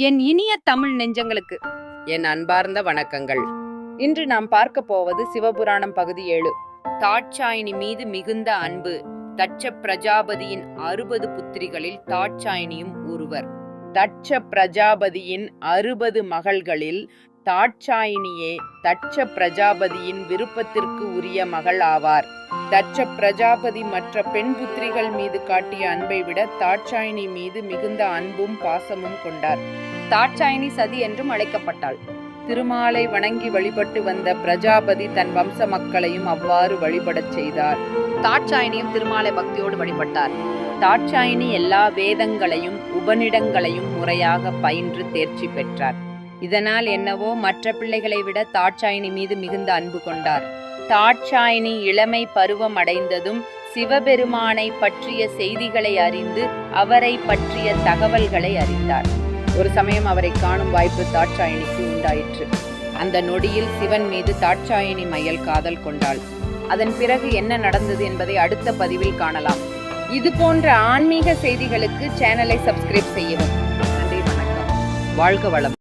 என் இனிய தமிழ் நெஞ்சங்களுக்கு. என் அன்பார்ந்த வணக்கங்கள். இன்று நாம் பார்க்க போவது சிவபுராணம் பகுதி ஏழு. தாட்சாயினி மீது மிகுந்த அன்பு தட்ச பிரஜாபதியின் அறுபது புத்திரிகளில் தாட்சாயினியும் ஒருவர். தட்ச பிரஜாபதியின் அறுபது மகள்களில் தாட்சாயினியே தட்ச பிரஜாபதியின் விருப்பத்திற்கு உரிய மகள் ஆவார். தட்ச பிரஜாபதி மற்ற பெண் புத்திரிகள் மீது காட்டிய அன்பை விட தாட்சாயினி மீது மிகுந்த அன்பும் பாசமும் கொண்டார். தாட்சாயினி சதி என்றும் அழைக்கப்பட்டாள். திருமாலை வணங்கி வழிபட்டு வந்த பிரஜாபதி தன் வம்ச மக்களையும் அவ்வாறு வழிபடச் செய்தார். தாட்சாயினியும் திருமாலை பக்தியோடு வழிபட்டார். தாட்சாயினி எல்லா வேதங்களையும் உபனிடங்களையும் முறையாக பயின்று தேர்ச்சி பெற்றார். இதனால் என்னவோ மற்ற பிள்ளைகளை விட தாட்சாயினி மீது மிகுந்த அன்பு கொண்டார். தாட்சாயினி இளமை பருவம் அடைந்ததும் சிவபெருமானை பற்றிய செய்திகளை அறிந்து அவரை பற்றிய தகவல்களை அறிந்தார். ஒரு சமயம் அவரை காணும் வாய்ப்பு தாட்சாயினிக்கு உண்டாயிற்று. அந்த நொடியில் சிவன் மீது தாட்சாயினி மையல் காதல் கொண்டாள். அதன் பிறகு என்ன நடந்தது என்பதை அடுத்த பதிவில் காணலாம். இது போன்ற ஆன்மீக செய்திகளுக்கு சேனலை சப்ஸ்கிரைப் செய்யவும். நன்றி வணக்கம். வாழ்க வளம்.